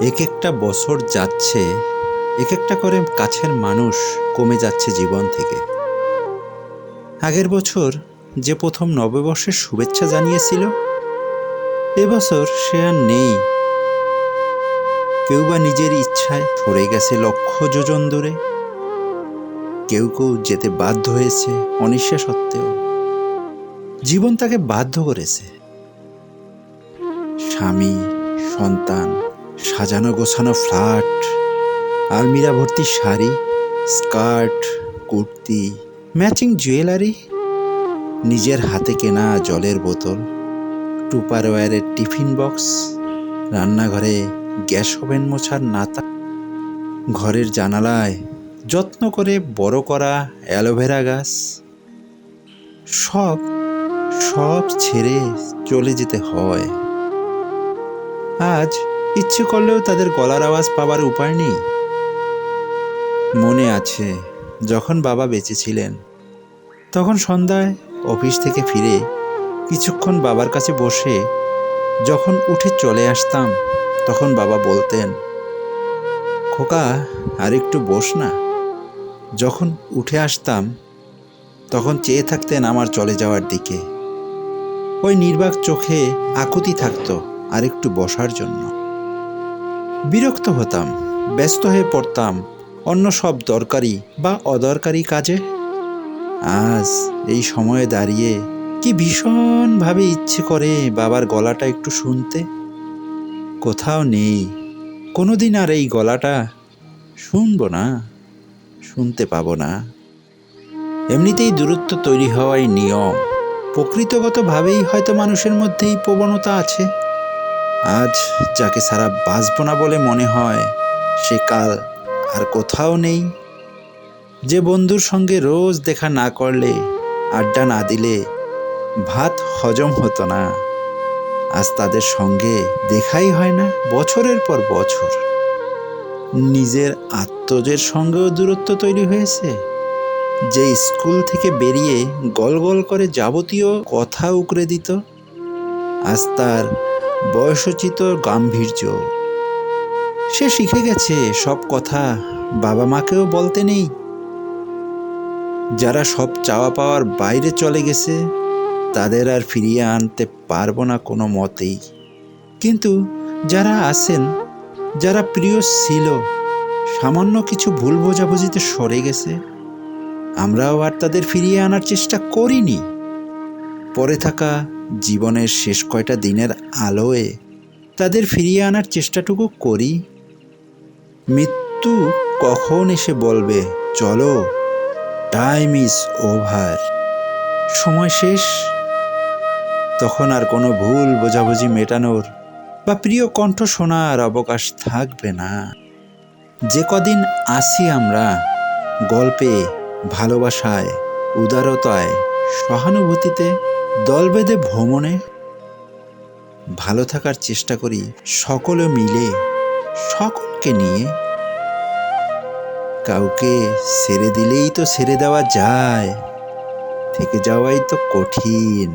এক একটা বছর যাচ্ছে এক একটা করে কাছের মানুষ কমে যাচ্ছে জীবন থেকে। আগের বছর যে প্রথম নববর্ষের শুভেচ্ছা জানিয়েছিল এবছর সে আর নেই। কেউ বা নিজের ইচ্ছায় সরে গেছে লক্ষ যোজন দূরে। কেউ কেউ যেতে বাধ্য হয়েছে অনিশ্চা সত্ত্বেও। জীবন তাকে বাধ্য করেছে। স্বামী, সন্তান সাজানো গোছানো ফ্ল্যাট, আলমিরা ভর্তি sari, skirt, kurti, matching jewellery, নিজের হাতে কেনা জলের বোতল টুপার টুপারওয়্যারের টিফিন বক্স, রান্নাঘরে গ্যাস ওভেন মোছার নাতা, ঘরের জানালায় যত্ন করে বড় করা অ্যালোভেরা গাছ, সব সব ছেড়ে চলে যেতে হয়। আজ ইচ্ছে করলেও তাদের গলার আওয়াজ পাওয়ার উপায় নেই। মনে আছে, যখন বাবা বেঁচে ছিলেন, তখন সন্ধ্যায় অফিস থেকে ফিরে কিছুক্ষণ বাবার কাছে বসে যখন উঠে চলে আসতাম, তখন বাবা বলতেন, খোকা, আর একটু বস না। যখন উঠে আসতাম, তখন চেয়ে থাকতেন আমার চলে যাওয়ার দিকে। ওই নির্বাক চোখে আকুতি থাকতো আর একটু বসার জন্য। বিরক্ত হতাম, ব্যস্ত হয়ে পড়তাম, অন্য সব দরকারি বা অদরকারি কাজে। আজ এই সময়ে দাঁড়িয়ে কি ভীষণভাবে ইচ্ছে করে বাবার গলাটা একটু শুনতে? কোথাও নেই, কোনোদিন আর এই গলাটা শুনব না, শুনতে পাবো না। এমনিতেই দূরত্ব তৈরি হওয়াই নিয়ম, প্রকৃতগতভাবেই হয়তো মানুষের মধ্যে এই প্রবণতা আছে। আজ যাকে সারা বাঁচব না বলে মনে হয়, সে কাল আর কোথাও নেই। যে বন্ধুর সঙ্গে রোজ দেখা না করলে, আড্ডা না দিলে ভাত হজম হতো না। আজ তাদের সঙ্গে দেখাই হয় না বছরের পর বছর। নিজের আত্মজের সঙ্গেও দূরত্ব তৈরি হয়েছে। যে স্কুল থেকে বেরিয়ে গল গল করে যাবতীয় কথা উকরে দিত, আজ তার বয়সোচিত গাম্ভীর্য। সে শিখে গেছে সব কথা বাবা মাকেও বলতে নেই। যারা সব চাওয়া পাওয়ার বাইরে চলে গেছে, তাদের আর ফিরিয়ে আনতে পারব না কোনো মতেই। কিন্তু যারা আছেন, যারা প্রিয় ছিল, সামান্য কিছু ভুল বোঝাবুঝিতে সরে গেছে, আমরাও আর তাদের ফিরিয়ে আনার চেষ্টা করিনি। পরে থাকা জীবনের শেষ কয়টা দিনের আলোয় তাদের ফিরিয়ে আনার চেষ্টাটুকু করি। মৃত্যু কখন এসে বলবে, চলো টাইম ইজ ওভার সময় শেষ? তখন আর কোনো ভুল বোঝাবুঝি মেটানোর বা প্রিয় কণ্ঠ শোনার অবকাশ থাকবে না। যে কদিন আসি আমরা, গল্পে, ভালোবাসায়, উদারতায় সহানুভূতিতে দল বেঁধে ভ্রমণে ভালো থাকার চেষ্টা করি সকলে মিলে, সকলকে নিয়ে। কাউকে সেরে দিলেই তো সেরে দেওয়া যায়, থেকে যাওয়াই তো কঠিন।